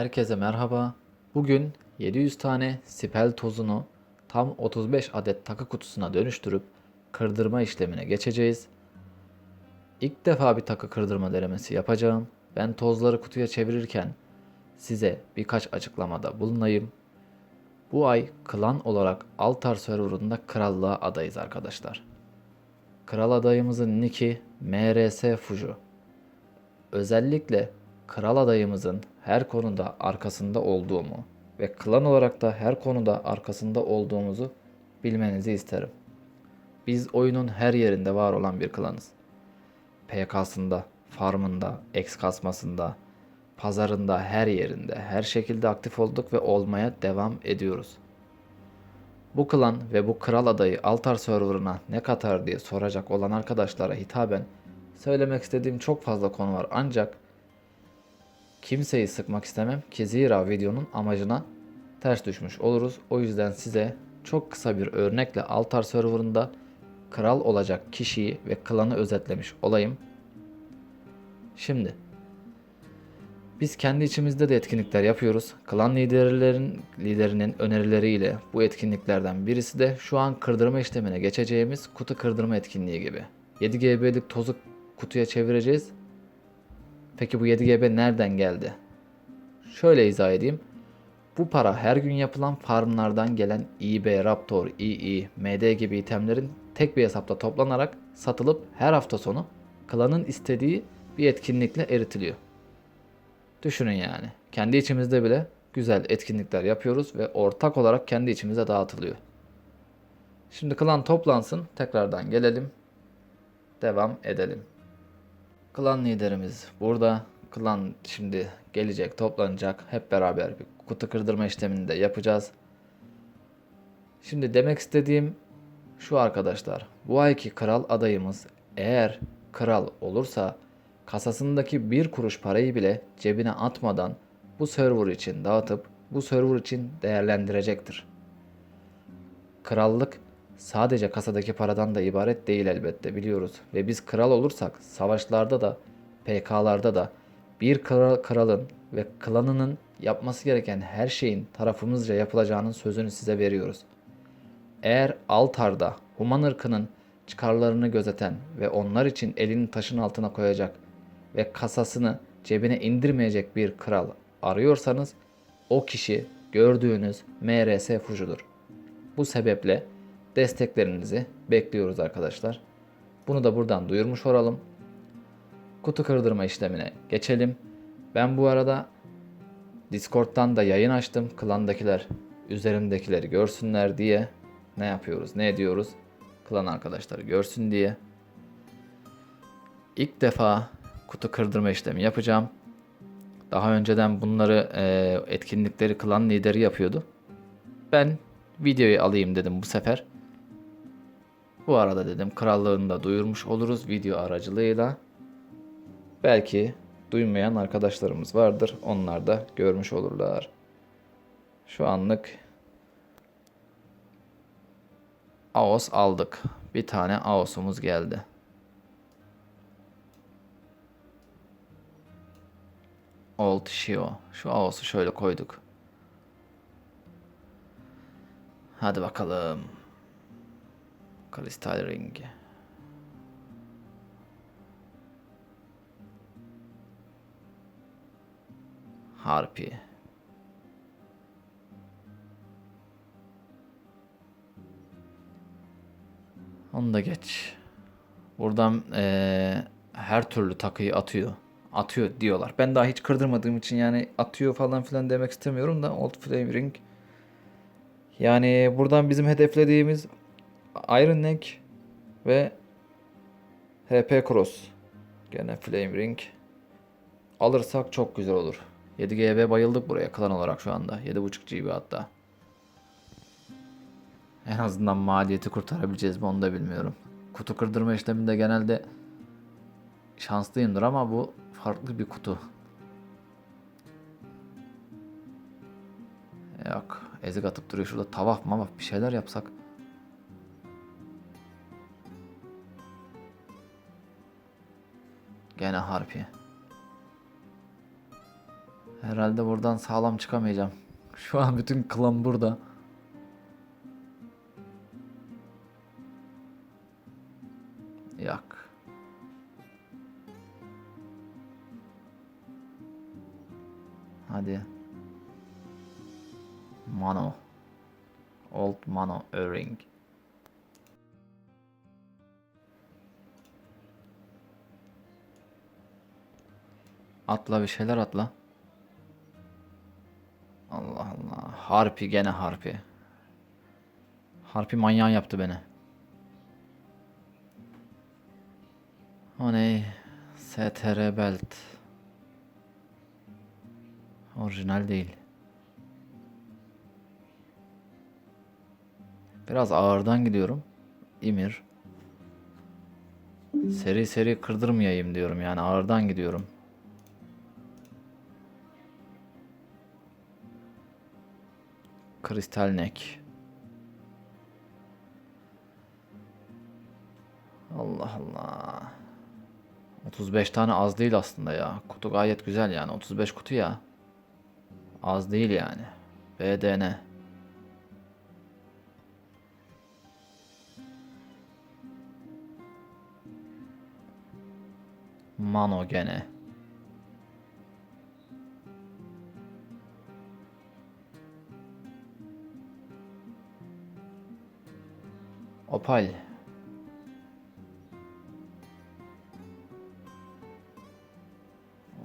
Herkese merhaba. Bugün 700 tane sipel tozunu tam 35 adet takı kutusuna dönüştürüp kırdırma işlemine geçeceğiz. İlk defa bir takı kırdırma denemesi yapacağım. Ben tozları kutuya çevirirken size birkaç açıklamada bulunayım. Bu ay klan olarak Altar serverında krallığa adayız arkadaşlar. Kral adayımızın nicki MRS Fuju. Özellikle kral adayımızın her konuda arkasında olduğumu ve klan olarak da her konuda arkasında olduğumuzu bilmenizi isterim. Biz oyunun her yerinde var olan bir klanız. PK'sında, farmında, X kasmasında, pazarında, her yerinde, her şekilde aktif olduk ve olmaya devam ediyoruz. Bu klan ve bu kral adayı Altar serverına ne katar diye soracak olan arkadaşlara hitaben söylemek istediğim çok fazla konu var ancak kimseyi sıkmak istemem ki zira videonun amacına ters düşmüş oluruz. O yüzden size çok kısa bir örnekle Altar serverında kral olacak kişiyi ve klanı özetlemiş olayım. Şimdi biz kendi içimizde de etkinlikler yapıyoruz. Klan liderlerin liderinin önerileriyle bu etkinliklerden birisi de şu an kırdırma işlemine geçeceğimiz kutu kırdırma etkinliği gibi. 7 GB'lik tozu kutuya çevireceğiz. Peki bu 7 GB nereden geldi? Şöyle izah edeyim. Bu para her gün yapılan farmlardan gelen eBay, Raptor, EE, MD gibi itemlerin tek bir hesapta toplanarak satılıp her hafta sonu klanın istediği bir etkinlikle eritiliyor. Düşünün yani. Kendi içimizde bile güzel etkinlikler yapıyoruz ve ortak olarak kendi içimize dağıtılıyor. Şimdi klan toplansın. Tekrardan gelelim. Devam edelim. Klan liderimiz burada. Klan şimdi gelecek, toplanacak. Hep beraber bir kutu kırdırma işlemini de yapacağız. Şimdi demek istediğim şu arkadaşlar. Bu ayki kral adayımız eğer kral olursa kasasındaki bir kuruş parayı bile cebine atmadan bu server için dağıtıp bu server için değerlendirecektir. Krallık sadece kasadaki paradan da ibaret değil elbette biliyoruz ve biz kral olursak savaşlarda da PK'larda da bir kral, kralın ve klanının yapması gereken her şeyin tarafımızca yapılacağının sözünü size veriyoruz. Eğer altarda Human ırkının çıkarlarını gözeten ve onlar için elini taşın altına koyacak ve kasasını cebine indirmeyecek bir kral arıyorsanız o kişi gördüğünüz MRS Fuju'dur. Bu sebeple desteklerinizi bekliyoruz arkadaşlar. Bunu da buradan duyurmuş olalım. Kutu kırdırma işlemine geçelim. Ben bu arada Discord'dan da yayın açtım. Klandakiler üzerimdekileri görsünler diye ne yapıyoruz, ne ediyoruz? Klan arkadaşları görsün diye. İlk defa kutu kırdırma işlemi yapacağım. Daha önceden bunları e, etkinlikleri klan lideri yapıyordu. Ben videoyu alayım dedim bu sefer. Bu arada dedim krallığını duyurmuş oluruz video aracılığıyla. Belki duymayan arkadaşlarımız vardır. Onlar da görmüş olurlar. Şu anlık AOS aldık. Bir tane AOS'umuz geldi. Old Shio. Şu AOS'u şöyle koyduk. Hadi bakalım. Crystal Ring. Harpy. Onu da geç. Buradan eee, her türlü takıyı atıyor. Atıyor diyorlar. Ben daha hiç kırdırmadığım için yani atıyor falan filan demek istemiyorum da Old Flame Ring. Yani buradan bizim hedeflediğimiz Iron Neck ve HP Cross. Gene Flame Ring. Alırsak çok güzel olur. 7 GB bayıldık buraya klan olarak şu anda. 7.5 GB hatta. En azından maliyeti kurtarabileceğiz mi onu da bilmiyorum. Kutu kırdırma işleminde genelde şanslıyımdır ama bu farklı bir kutu. Yok. Ezik atıp duruyor şurada tavaf mamaf bir şeyler yapsak. Gene harpi. Herhalde buradan sağlam çıkamayacağım. Şu an bütün klan burada. Yak. Hadi. Mano. Old Mano Öring. Atla bir şeyler atla. Allah Allah. Harpi gene harpi. Harpi manyağı yaptı beni. O ne? STR belt. Orijinal değil. Biraz ağırdan gidiyorum. İmir. Seri seri kırdırmayayım diyorum yani ağırdan gidiyorum. Kristal nek. Allah Allah. 35 tane az değil aslında ya. Kutu gayet güzel yani. 35 kutu ya. Az değil yani. BDN. Mano gene. Opal.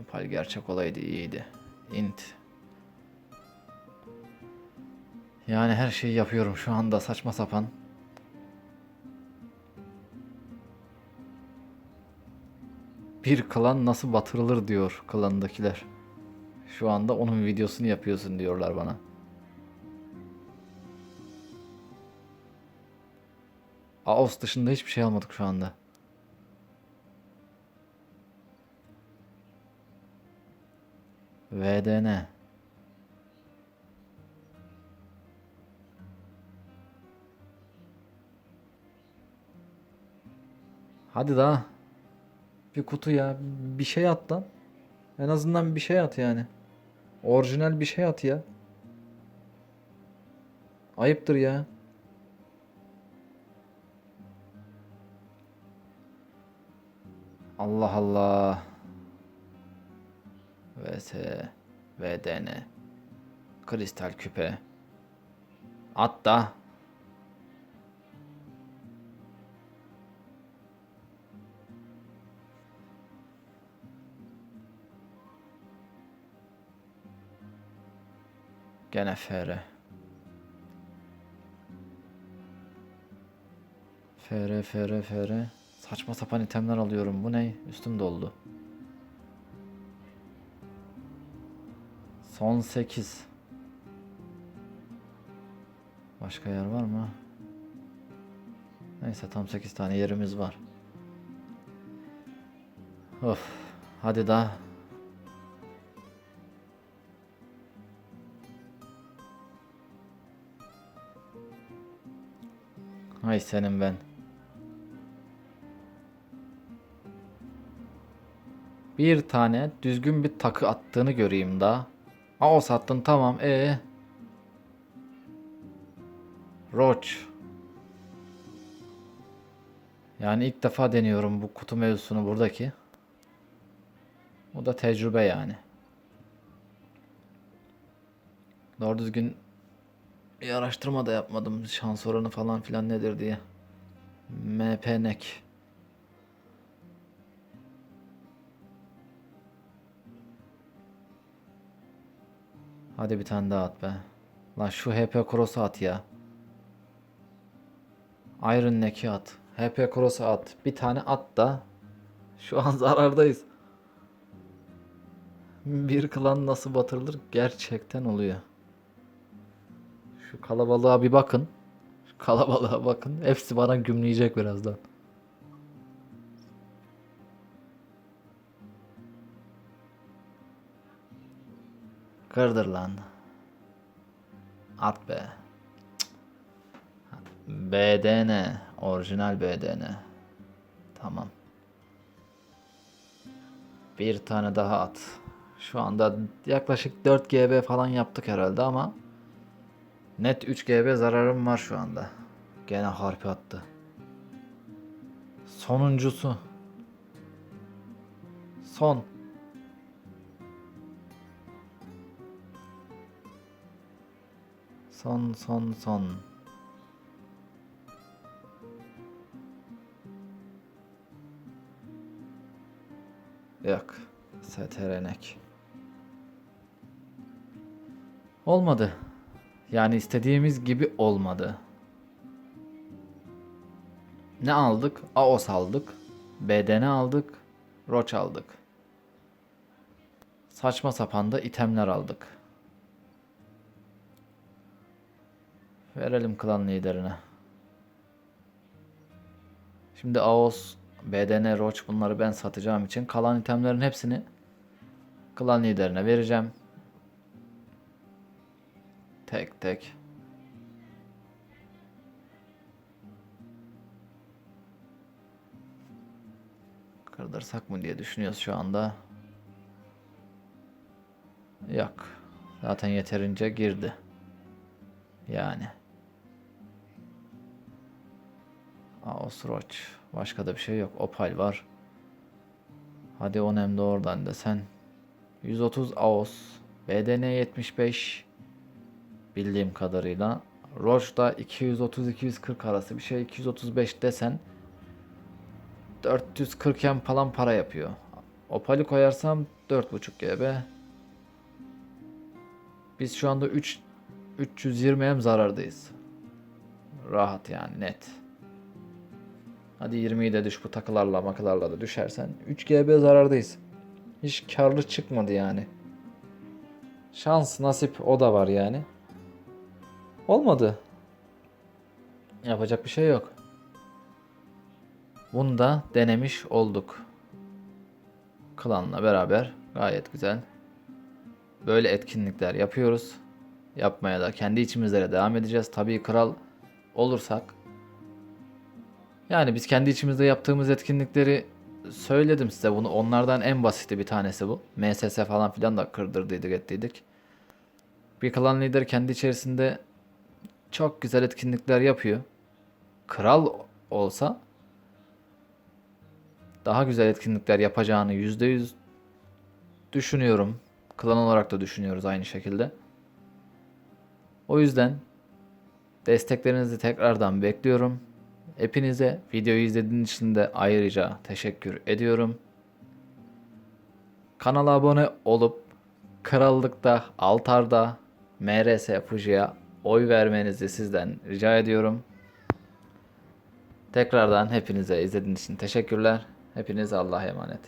Opal gerçek olaydı iyiydi. Int. Yani her şeyi yapıyorum şu anda saçma sapan. Bir klan nasıl batırılır diyor klandakiler. Şu anda onun videosunu yapıyorsun diyorlar bana. Aos dışında hiçbir şey almadık şu anda. VDN. Hadi daha. Bir kutu ya. Bir şey at lan. En azından bir şey at yani. Orijinal bir şey at ya. Ayıptır ya. Allah Allah. VS, VDN, kristal küpe. At da. Gene FR. FR, FR, FR. Saçma sapan itemler alıyorum. Bu ne? Üstüm doldu. Son 8. Başka yer var mı? Neyse tam 8 tane yerimiz var. Of. Hadi daha. Hay senin ben. Bir tane düzgün bir takı attığını göreyim daha. Aa o sattın tamam. E Roach. Yani ilk defa deniyorum bu kutu mevzusunu buradaki. O da tecrübe yani. Doğru düzgün bir araştırma da yapmadım. Şans oranı falan filan nedir diye. MPNEK. Hadi bir tane daha at be. Lan şu HP Cross'u at ya. Iron Neck'i at. HP Cross'u at. Bir tane at da. Şu an zarardayız. Bir klan nasıl batırılır gerçekten oluyor. Şu kalabalığa bir bakın. Şu kalabalığa bakın. Hepsi bana gümleyecek birazdan. Kırdır lan. At be. BDN. Orijinal BDN. Tamam. Bir tane daha at. Şu anda yaklaşık 4 GB falan yaptık herhalde ama net 3 GB zararım var şu anda. Gene harpi attı. Sonuncusu. Son. Son son son. Yok. Seterenek. Olmadı. Yani istediğimiz gibi olmadı. Ne aldık? AOS aldık. BDN aldık. Roach aldık. Saçma sapan da itemler aldık. Verelim klan liderine. Şimdi AOS, BDN, Roach bunları ben satacağım için kalan itemlerin hepsini klan liderine vereceğim. Tek tek. Kırdırsak mı diye düşünüyoruz şu anda. Yok. Zaten yeterince girdi. Yani. Aos Roach. Başka da bir şey yok. Opal var. Hadi Onem de oradan desen. 130 Aos. BDN 75. Bildiğim kadarıyla. Roach da 230-240 arası bir şey. 235 desen 440 yen falan para yapıyor. Opal'i koyarsam 4.5 GB. Biz şu anda 3 320 hem zarardayız. Rahat yani net. Hadi 20'yi de düş bu takılarla makılarla da düşersen 3 GB zarardayız. Hiç karlı çıkmadı yani. Şans nasip o da var yani. Olmadı. Yapacak bir şey yok. Bunu da denemiş olduk. Klanla beraber gayet güzel. Böyle etkinlikler yapıyoruz. Yapmaya da kendi içimizde de devam edeceğiz. Tabii kral olursak. Yani biz kendi içimizde yaptığımız etkinlikleri söyledim size bunu. Onlardan en basiti bir tanesi bu. MSS falan filan da kırdırdıydık ettiydik. Bir klan lider kendi içerisinde çok güzel etkinlikler yapıyor. Kral olsa daha güzel etkinlikler yapacağını %100 düşünüyorum. Klan olarak da düşünüyoruz aynı şekilde. O yüzden desteklerinizi tekrardan bekliyorum. Hepinize videoyu izlediğiniz için de ayrıca teşekkür ediyorum. Kanala abone olup krallıkta, altarda MRS Fuji'ye oy vermenizi sizden rica ediyorum. Tekrardan hepinize izlediğiniz için teşekkürler. Hepinize Allah'a emanet.